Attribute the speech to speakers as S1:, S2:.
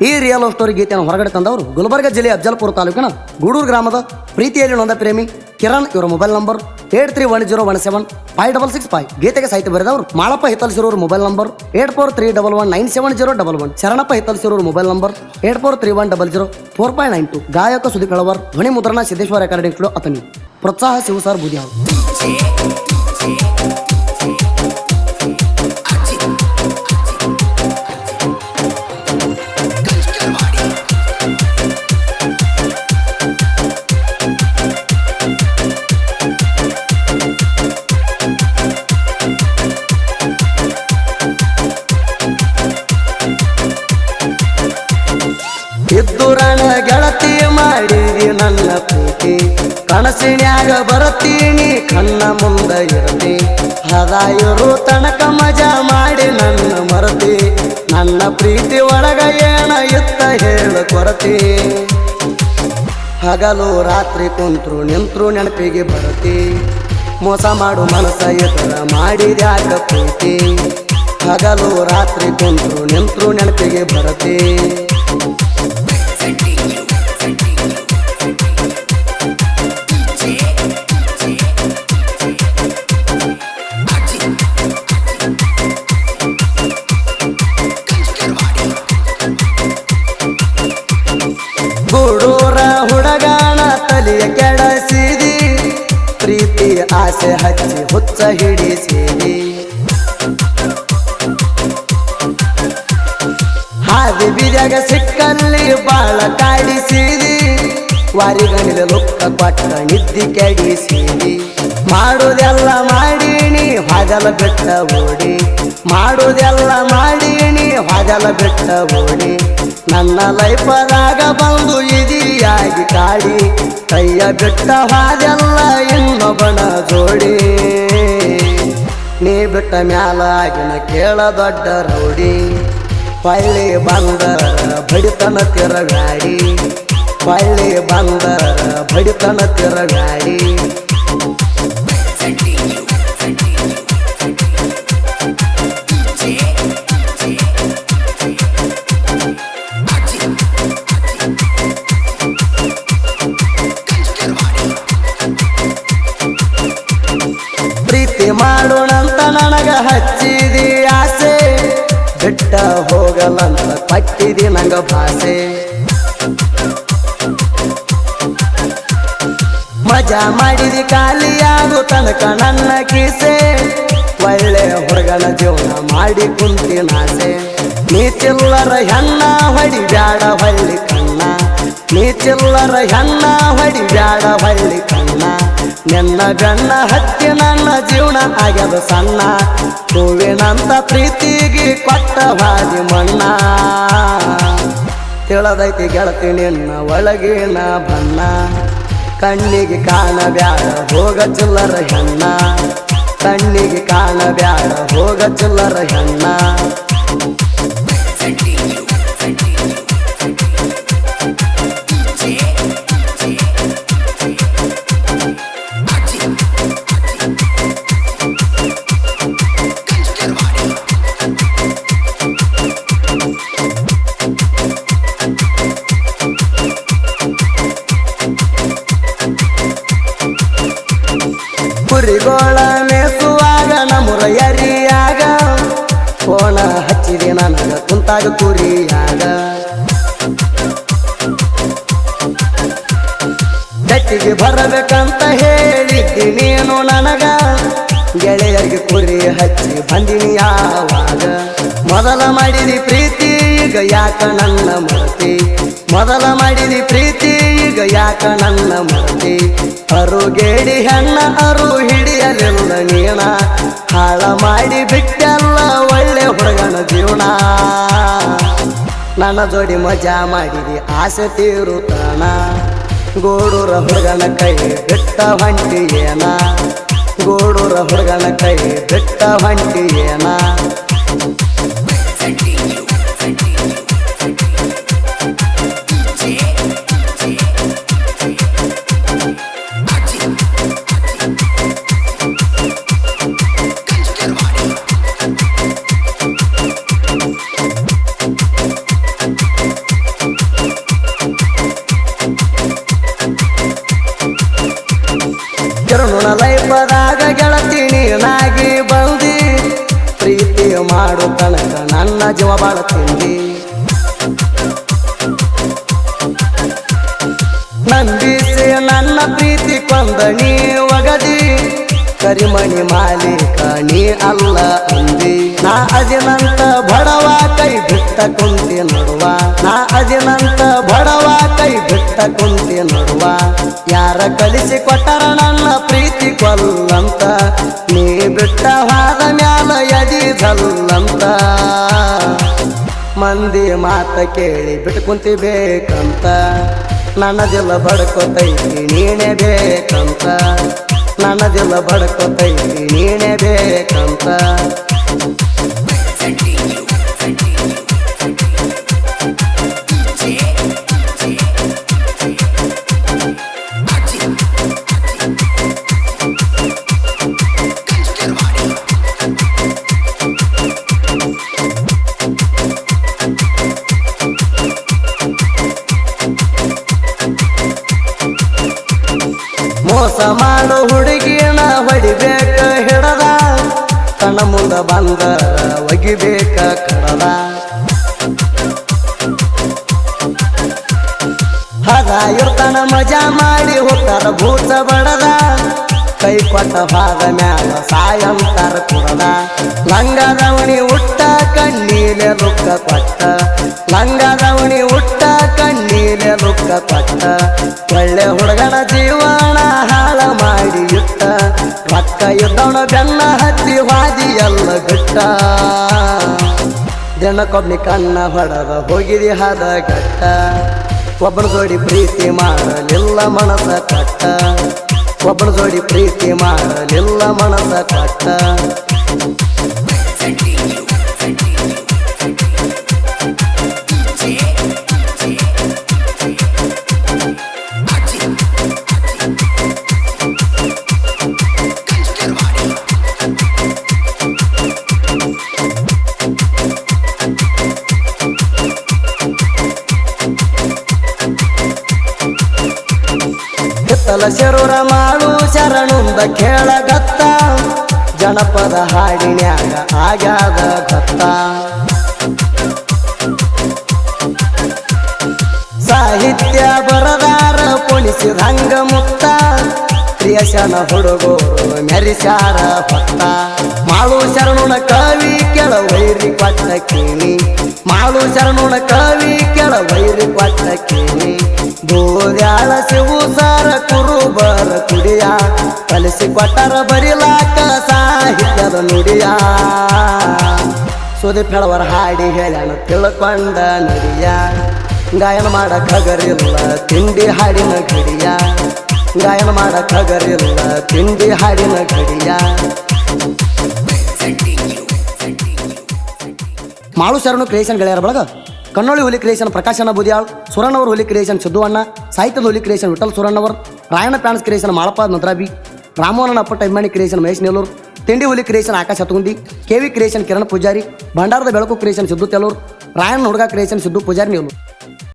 S1: ಈ real love story ಗೀತೆಯನ್ನು ಹೊರಗಡೆ ತಂದವರು ಗುಲ್ಬರ್ಗ ಜಿಲ್ಲೆಯ ಅಫಜಲ್ಪುರ ತಾಲೂಕಿನ ಗೂಡೂರು ಗ್ರಾಮದ ಪ್ರೀತಿಯಲ್ಲಿ ನೊಂದ ಪ್ರೇಮಿ ಕಿರಣ್ ಇವರ mobile number eight three one zero one seven five double six five ಗೀತೆಗೆ ಸಾಹಿತ್ಯ ಬರೆದವರು Malappa ಹಿತ್ತಲ್ಸಿರೋರು mobile number eight four three double one nine seven zero double one Sharanappa ಹಿತ್ತಲ್ಸಿರೋರು mobile number eight four three one double zero four five nine two ಗಾಯಕ ಸುದೀಪ್ ಕಳವರ್ ಧ್ವನಿ ಮುದ್ರಣ Siddeshwara recording studio Athani ಪ್ರೋತ್ಸಾಹ Shiva sir ಬುದಿಯಾವ್ ನನ್ನ ಪ್ರೀತಿ ಕನಸಿನ್ಯಾಗ ಬರತೀನಿ ಕಣ್ಣ ಮುಂದ ಇರಲಿ ಹದಾಯರು ತನಕ ಮಜಾ ಮಾಡಿ ನನ್ನ ಮರತಿ. ನನ್ನ ಪ್ರೀತಿ ಒಳಗ ಏನ ಇತ್ತ ಹೇಳ ಕೊರತಿ. ಹಗಲು ರಾತ್ರಿ ಕುಂತ್ರು, ನಿಂತ್ರು ನೆನಪಿಗೆ ಬರತಿ ಮೋಸ ಮಾಡು ಮನಸ್ಸ ಇತರ ಮಾಡಿದಾಗ ಪ್ರೀತಿ. ಹಗಲು ರಾತ್ರಿ ಕುಂತ್ರು, ನಿಂತ್ರು ನೆನಪಿಗೆ ಬರತಿ ಆಸೆ ಹಚ್ಚಿ ಹುಚ್ಚ ಹಿಡಿಸಿ ಹಾದಿ ಬೀದ್ಯಾಗ ಸಿಕ್ಕಲ್ಲಿ ಬಾಳ ಕಾಡಿಸಿರಿ ವಾರಿಗಣಿಲ ಲುಕ್ಕ ಕೊಟ್ಟ ನಿದ್ದಿ ಕೆಡಿಸಿದಿ ಮಾಡುದೆಲ್ಲ ಮಾಡೀನಿ ಹಗಲ ಬಿಟ್ಟ ಓಡಿ. ಮಾಡುದೆಲ್ಲ ಮಾಡೀನಿ ಹಗಲ ಬಿಟ್ಟ ಓಡಿ. ನನ್ನ ಲೈಫದಾಗ ಬಂದು ಇದಿಯಾಗಿ ಕಾಡಿ. ಕೈಯ ಬಿಟ್ಟ ಹಾಗೆಲ್ಲ ಇನ್ನೊಬ್ಬನ ಜೋಡಿ. ನೀ ಬಿಟ್ಟ ಮ್ಯಾಲಾಗಿನ ಕೇಳ ದೊಡ್ಡ ರೌಡಿ. ಪಳ್ಳಿ ಬಂದರ ಬಡಿತನ ತಿರಗಾಡಿ. ಪಳ್ಳಿ ಬಂದರ ಬಡಿತನ ತಿರಗಾಡಿ. ಮಾಡೋಣಂತ ನನಗ ಹಚ್ಚಿದಿ ಆಸೆ ಬಿಟ್ಟ ಹೋಗಲಂತ ಪಟ್ಟಿದಿ ನಂಗ ಭಾಷೆ ಮಜಾ ಮಾಡಿದಿ ಖಾಲಿಯಾಗು ತನಕ ನನ್ನ ಕೀಸೆ. ಒಳ್ಳೆ ಹುಡುಗನ ಜೀವನ ಮಾಡಿ ಕುಂತಿನಾಸೆ ನೀ ಚಿಲ್ಲರ ಹೆಣ್ಣ ಹೊಡಿ ಬ್ಯಾಡ ಹೊಳ್ಳಿ ಕಣ್ಣ. ನೀ ಚಿಲ್ಲರ ಹೆಣ್ಣ ಹೊಡಿ ಬ್ಯಾಡ ಹೊಳ್ಳಿ ಕಣ್ಣ. ನಿನ್ನ ಗಣ್ಣ ಹತ್ತಿ ನನ್ನ ಜೀವನ ಆಗ್ಯದ ಸಣ್ಣ. ಹೂವಿನಂತ ಪ್ರೀತಿಗೆ ಕೊಟ್ಟ ಹಾದಿ ಮಣ್ಣ. ತಿಳದೈತಿ ಗೆಳತಿ ನಿನ್ನ ಒಳಗಿನ ಬಣ್ಣ. ಕಣ್ಣಿಗೆ ಕಾಣಬ್ಯಾಡ ಹೋಗ ಚಿಲ್ಲರ ಹೆಣ್ಣ. ಕಣ್ಣಿಗೆ ಕಾಣಬ್ಯಾಡ ಹೋಗ ಚಿಲ್ಲರ ಹೆಣ್ಣ. ಕುರಿಗೋಳ ಮೇಸುವಾಗ ನಮ್ಮುರ ಎರಿಯಾಗ ಕೋಣ ಹಚ್ಚಿದೆ ನನಗ, ಕುಂತಾಗ ಕುರಿಯಾಗ. ಗಟ್ಟಿಗೆ ಬರಬೇಕಂತ ಹೇಳಿದ್ದಿ ನೀನು ನನಗ. ಗೆಳೆಯರಿಗೆ ಕುರಿ ಹಚ್ಚಿ ಬಂದಿನಿ ಯಾವಾಗ? ಮೊದಲ ಮಾಡಿದಿ ಪ್ರೀತಿ, ಈಗ ಯಾಕ ನನ್ನ ಮರತಿ? ಮೊದಲ ಮಾಡಿದಿ ಪ್ರೀತಿ, ಈಗ ಯಾಕ ನನ್ನ ಮರತಿ? ಅರುಗೇಡಿ ಹೆಣ್ಣ, ಅರು ಹಿಡಿಯಲಿಲ್ಲ ನೀಣ. ಹಾಳ ಮಾಡಿ ಬಿಟ್ಟೆಲ್ಲ ಒಳ್ಳೆ ಹುಡುಗನ ಜೀವನ. ನನ್ನ ಜೋಡಿ ಮಜಾ ಮಾಡಿದಿ ಆಸೆ ತೀರುತ್ತಾನ ಗೋಡೂರ ಹುಡುಗನ ಕೈ ಬಿಟ್ಟ ಹೊಂಟಿ ಏನ? ಗೋಡೂರ ಹುಡುಗನ ಕೈ ಬಿಟ್ಟ ಹೊಂಟಿ ಏನ? ಮಾಡು ನನ್ನ ಜೀವ ಬಾಳ ನಂಬಿಸಿ ನನ್ನ ಪ್ರೀತಿ ಕೊಂದ ನೀ ಒಗದಿ. ಕರಿಮಣಿ ಮಾಲೀಕ, ನೀ ಅಲ್ಲ ಅಂದಿ. ನಾ ಅದಿನಂತ ಬಡವ ಕೈ ಬಿಟ್ಟ ಕುಂತಿ ನಡುವ. ನಾ ಅದಿನಂತ ಬಡವ ಕೈ ಬಿಟ್ಟ ಕುಂತಿ ನಡುವ. ಯಾರ ಕಲಿಸಿ ಕೊಟ್ಟರ ನನ್ನ ಪ್ರೀತಿ ಕೊಲ್ಲಂತ. ನೀ ಬಿಟ್ಟ ಹಾದ ಮ್ಯಾಲ ಎದಿ ಜಲ್ಲಂತ. ಮಂದಿ ಮಾತ ಕೇಳಿ ಬಿಟ್ಟು ಕುಂತಿಬೇಕಂತ. ನನ್ನದೆಲ್ಲ ಬಡ್ಕೋತೈತಿ, ನೀನೇ ಬೇಕಂತ. ನನ್ನದಿಲ್ಲ ಬಡ್ಕೋತೈತಿ ನೀನೇ ಬೇಕಂತ. ಮೋಸ ಮಾಡೋ ಹುಡುಗಿನ ಹೊಡಿಬೇಕ ಹಿಡದ ತನ್ನ ಮುಂದ ಬಂದ ಒಗಿಬೇಕ ಕಡದ. ಹದ ಇರ್ತಾನ ಮಜಾ ಮಾಡಿ ಹೋಗ್ತಾರ ಭೂತ ಬಡದ ಕೈ ಕೊಟ್ಟ ಭಾಗ ಮ್ಯಾಲ ಸಾಯಂತಾರ ಕುರದ ಲಂಗದವಣಿ ಉಟ್ಟ ಕಣ್ಣೀಲೆ ರುಕ್ಕ ಕೊಟ್ಟ ಲಂಗದವಣಿ ಉಟ್ಟ ಕಣ್ಣೀಲೆ ರುಕ್ಕ ಕೊಟ್ಟ ಒಳ್ಳೆ ಹುಡುಗನ ಜೀವನ ಹಾಳ ಮಾಡಿ ಇಟ್ಟ. ರೊಕ್ಕ ಇದ್ದವನ ಬೆನ್ನ ಹತ್ತಿ ವಾದಿ ಎಲ್ಲ ಬಿಟ್ಟ. ದಿನಕ್ಕೊಬ್ನಿ ಕಣ್ಣ ಹೊಡೆದ ಹೋಗಿದಿ ಹದ ಗಟ್ಟ ಒಬ್ಬನ ಜೋಡಿ ಪ್ರೀತಿ ಮಾಡಲಿಲ್ಲ ಮನಸ ಕಟ್ಟ. ಒಬ್ಬನ ಜೋಡಿ ಪ್ರೀತಿ ಮಾಡಲಿಲ್ಲ ಮನಸ ಕಟ್ಟ. ಹಿತ್ತಲ ಶರೂರ ಮಾಡು ಶರಣುಂದ ಕೇಳಗತ್ತ. ಜನಪದ ಹಾಡಿನ್ಯಾಗ ಆಗ್ಯಾದ ಗತ್ತ ಸಾಹಿತ್ಯ ಬರದಾರ ಪೊಲಿಸಿದ ಹಂಗ ಮುಕ್ತ ಪ್ರಿಯಶನ ಹುಡುಗರು ಮೆರಿಸಾರ ಭಕ್ತ. ಮಾಳು ಶರಣುನ ಕವಿ ಕೆಳ ವೈರಿ ಪಟ್ಟ ಕೇಳಿ. ಮಾಳು ಶರಣುನ ಕವಿ ಕೆಳ ವೈರಿ ಪಟ್ಟ ಕೇಳಿ. ಬೋದ್ಯಾಳ ಶಿವು ಸಾರ ಕುರುಬರ ಕುಡಿಯ. ಕಲಿಸಿ ಕೊಟ್ಟರ ಬರಿಲಾಕ ಸಾಹಿತ್ಯದ ನುಡಿಯ. ಸುದೀಪ್ ಹೇಳವರ ಹಾಡಿ ಹೇಳ ತಿಳ್ಕೊಂಡ ನುಡಿಯ. ಗಾಯನ ಮಾಡ ಖಗರಿಲ್ಲ ತಿಂಡಿ ಹಾಡಿನ ಗಡಿಯ. ಗಾಯನ ಮಾಡ ಖಗರಿಲ್ಲ ತಿಂಡಿ ಹಾಡಿನ ಗಡಿಯ. ಮಾಳು ಶರಣು ಕ್ರಿಯೇಷನ್ ಗೆಳೆಯರ ಬಳಗ ಕನ್ನೋಳಿ ಹುಲಿ ಕ್ರಿಯೇಷನ್ ಪ್ರಕಾಶನ ಬುದಿಯಾಳ್ ಸುರಣ್ಣವ್ರ ಹುಲಿ ಕ್ರಿಯೇಷನ್ ಸಿದ್ದು ಅಣ್ಣ ಸಾಹಿತ್ಯದ ಹುಲಿ creation Vithal Surannavar Rayana fans creation Malappa ನದ್ರಾಬಿ ರಾಮೋಹನ ಅಪ್ಪ ಟೈಮಣಿ ಕ್ರಿಯೇಷನ್ ಮಹೇಶ್ ನೆಲ್ಲೂರ್ ತಿಂಡಿ ಹುಲಿ creation Akash Hattagundi KV creation Kiran Pujari ಭಂಡಾರದ ಬೆಳಕು ಕ್ರಿಯೇಷನ್ ಸಿದ್ದು ತೆಲೂರ್ ರಾಯಣ್ಣ ಹುಡುಗ ಕ್ರಿಯೇಷನ್ ಸಿದ್ದು ಪೂಜಾರಿ ನೆಲ್ಲೂರ್